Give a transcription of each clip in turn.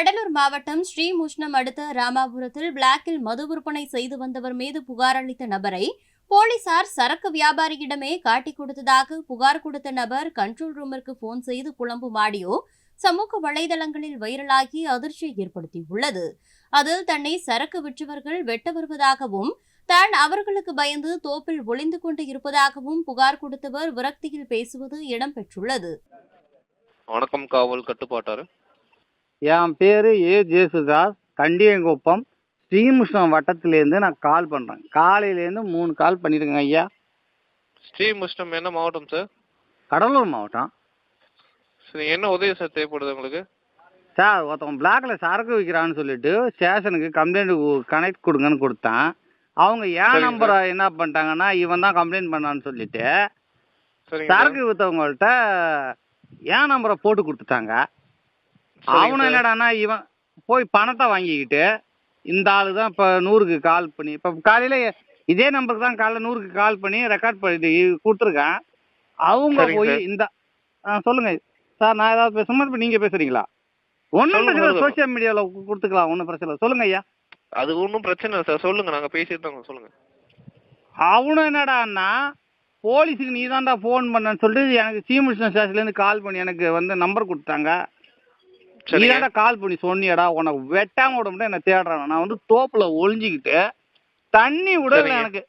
கடலூர் மாவட்டம் ஸ்ரீமுஷ்ணம் அடுத்த ராமாபுரத்தில் பிளாக்கில் மது விற்பனை செய்து வந்தவர் மீது புகார் அளித்த நபரை போலீசார் சரக்கு வியாபாரியிடமே காட்டிக் கொடுத்ததாக புகார் கொடுத்த நபர் கண்ட்ரோல் ரூமிற்கு போன் செய்து புலம்பும் ஆடியோ சமூக வலைதளங்களில் வைரலாகி அதிர்ச்சியை ஏற்படுத்தியுள்ளது. அதில் தன்னை சரக்கு விற்றவர்கள் வெட்ட வருவதாகவும் தான் அவர்களுக்கு பயந்து தோப்பில் ஒளிந்து கொண்டு இருப்பதாகவும் புகார் கொடுத்தவர் விரக்தியில் பேசுவது இடம்பெற்றுள்ளது வணக்கம் காவல் கட்டுப்பாட்டாளர். என் பேர் ஏ. ஜேசுதாஸ் கண்டியங்குப்பம் ஸ்ரீமுஷ்ணம் வட்டத்திலேருந்து நான் கால் பண்ணுறேன் காலையிலேருந்து மூணு கால் பண்ணியிருக்கேங்க ஐயா. ஸ்ரீமுஷ்ணம் என்ன மாவட்டம் சார்? கடலூர் மாவட்டம். சரி என்ன உதவி சார் தேவைப்படுது உங்களுக்கு? சார் ஒருத்தவன் பிளாக்ல சரக்கு விற்கிறான்னு சொல்லிட்டு ஸ்டேஷனுக்கு கம்ப்ளைண்ட் கனெக்ட் கொடுங்கன்னு கொடுத்தேன். அவங்க சரிங்க நம்பரை என்ன பண்ணிட்டாங்கன்னா இவன் தான் கம்ப்ளைண்ட் பண்ணான்னு சொல்லிட்டு. சரக்கு விற்றவங்கள்ட்ட என் நம்பரை போட்டு கொடுத்துட்டாங்க? அவனும் சார். என்னடான்னா இவன் போய் பணத்தை வாங்கிக்கிட்டு இந்த ஆளு தான் இப்போ நூறுக்கு கால் பண்ணி இப்போ காலையில் இதே நம்பருக்கு தான் காலைல நூறுக்கு கால் பண்ணி ரெக்கார்ட் பண்ணி கொடுத்துருக்கேன். அவங்க போய். இந்த சொல்லுங்க. சார் நான் ஏதாவது பேசுமா இப்போ நீங்கள் பேசுறீங்களா? ஒன்றும் பிரச்சனை. சோஷியல் மீடியாவில் கொடுத்துக்கலாம் ஒன்றும் பிரச்சனை இல்லை. சொல்லுங்க ஐயா. அது ஒன்றும் பிரச்சனை இல்லை சார். சொல்லுங்க நாங்க பேசிட்டு இருக்கோம். சொல்லுங்க. அவனும் என்னடான்னா போலீஸுக்கு நீ தான்டா ஃபோன் பண்ணன்னு சொல்லிட்டு எனக்கு சீமுஷ்ண ஸ்டேஷன்லேருந்து கால் பண்ணி எனக்கு வந்து நம்பர் கொடுத்தாங்க நீ சரிங்க. தான்டா கால் பண்ணி சொன்னியடா உனக்கு வெட்டாம விட முடியும் என்ன தேடுறான். நான் வந்து தோப்புல ஒளிஞ்சிக்கிட்டு தண்ணி விடல. எனக்கு.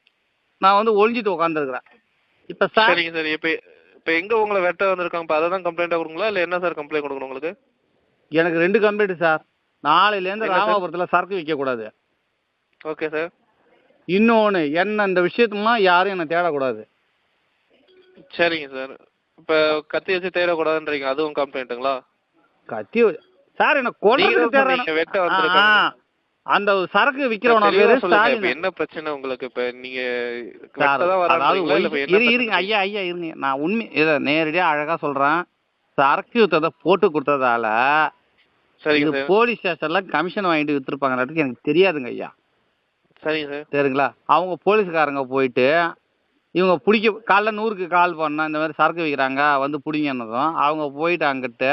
நான் வந்து ஒளிஞ்சிட்டு உட்காந்துருக்குறேன் இப்ப சார் சரிங்க சார் இப்போ இப்போ எங்க உங்களை வெட்ட வந்திருக்காங்க? இப்போ அதை தான் கம்ப்ளைண்ட்டாக கொடுங்களா இல்லை என்ன சார் கம்ப்ளைண்ட் கொடுக்கணும் உங்களுக்கு? எனக்கு ரெண்டு கம்ப்ளைண்ட் சார். நாளையிலேருந்து என்ன சார்? ராமாபுரத்துல சரக்கு விற்க கூடாது ஓகே சார். இன்னொன்னு என்ன இந்த விஷயத்துமா யாரும் என்ன தேடக்கூடாது. சரிங்க சார். இப்போ கத்தி வச்சு தேடக்கூடாதுன்றீங்க அதுவும் கம்ப்ளைண்ட்டுங்களா கத்தி சார் என்ன. ஆ. அந்த சரக்கு விக்கிறவன என்ன பிரச்சனை உங்களுக்கு? இப்போ நீங்க இருங்க? ஐயா ஐயா இருங்க. நான் உண்மை இதை நேரடியா அழகா சொல்றேன். சரக்கு வித்ததை போட்டு கொடுத்ததால இது சார். போலீஸ் ஸ்டேஷன்ல கமிஷன் வாங்கிட்டு வித்துருப்பாங்கன்றதுக்கு எனக்கு தெரியாதுங்க ஐயா. சரிங்க சார். சரிங்களா அவங்க போலீஸ்காரங்க போயிட்டு இவங்க பிடிக்க காலைல நூறுக்கு கால் பண்ணா இந்த மாதிரி சரக்கு விற்கிறாங்க வந்து பிடிங்கன்னதும் அவங்க போயிட்டு அங்கிட்ட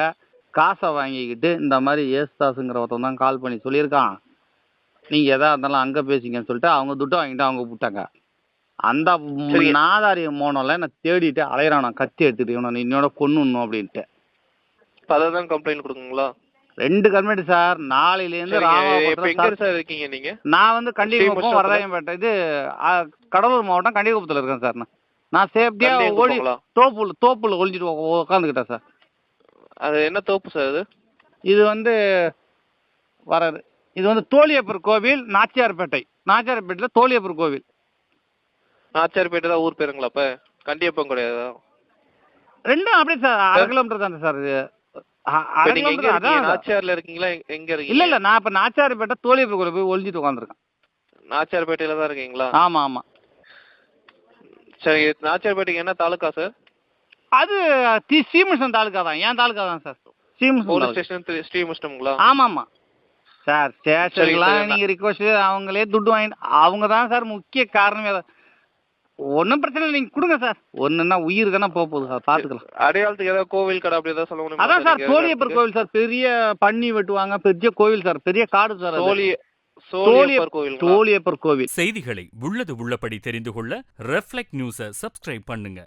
காசை வாங்கிக்கிட்டு இந்த மாதிரி ஏசுதாஸுங்கிற ஒருத்தன் தான் கால் பண்ணி சொல்லியிருக்கான். நீங்கள் எதா இருந்தாலும் அங்கே பேசிங்கன்னு சொல்லிட்டு அவங்க துட்டை வாங்கிட்டு அவங்க விட்டாங்க. அந்த சரிங்க. நாதாரிய மோனோல என்னை தேடிட்டு அலையிறான் கத்தி எடுத்துட்டு இவனை இன்னோட கொன்னுடணும் அப்படின்ட்டு. இப்போ அதை தான் கம்ப்ளைண்ட் கொடுக்குங்களா ரெண்டு கல்மெண்ட் சார். நாளையிலேருந்து சரக்கு- சார் இருக்கீங்க நீங்க? நான் வந்து கண்டிகுப்பம்? வரதாயம்பேட்டை இது கடலூர் மாவட்டம் கண்டிகுப்பத்தில் இருக்கேன் சார் நான். சேஃப்டியாக ஓடி? தோப்புல தோப்புல ஒளிஞ்சிட்டு உட்காந்துக்கிட்டேன் சார். அது என்ன தோப்பு சார் அது? இது வந்து வராது. இது வந்து தோழியப்பர் கோவில் நாச்சியார்பேட்டை. நாச்சியார்பேட்டையில் தோழியப்பர் கோவில். நாச்சாரிப்பேட்டை தான் ஊர் பேருங்களா அப்ப? கண்டியப்பம் கிடையாதா? ரெண்டும் அப்படியே சார். அரை கிலோமீட்டர் தானே சார் இது. இப்ப அரை கிலோமீட்டர் அதான். நாச்சியார்ல இருக்கீங்களா? எங்க- இருக்கீங்க? இல்ல இல்ல நான் இப்ப நாச்சியார்பேட்டை தோழியப்பர் கோவில் போய் ஒளிஞ்சிட்டு உட்காந்துருக்கேன் நாச்சியார்பேட்டையில தான் இருக்கீங்களா? ஆமா ஆமா. சரி நாச்சியார்பேட்டைக்கு என்ன தாலுக்கா சார்? அது தி ஸ்ரீமுஷ்ணம் தாலுக்கா தான். ஏன் தாலுக்கா தான் சார். ஸ்ரீமுஷ்ணம். ஸ்டேஷன் ஸ்ரீமுஷ்ணம்ங்களா ஆமா ஆமா சார் ஸ்டேஷனுக்குலாம் சரி, நீங்க ரிக்வஸ்ட் அவங்களே துட்டு வாங்கிட்டு அவங்க தான் சார் முக்கிய காரணமே. ஒன்றும் பிரச்சனை இல்லை நீங்க கொடுங்க சார். ஒன்றுன்னா உயிர் தானே போக போகுது சார் பார்த்துக்கலாம் அடையாளத்துக்கு ஏதாவது கோவில் கடை அப்படி ஏதாவது சொல்ல அதான் சார் சோழியப்பர் கோவில் சார் பெரிய பன்னி வெட்டுவாங்க பெரிய கோவில் சார் பெரிய காடு சார் அது. சோழி சோழியப்பர் கோவில் சோழியப்பர் கோவில். செய்திகளை உள்ளது உள்ளபடி தெரிந்து கொள்ள ரெஃப்ளெக்ட் நியூஸை சப்ஸ்கிரைப் பண்ணுங்க.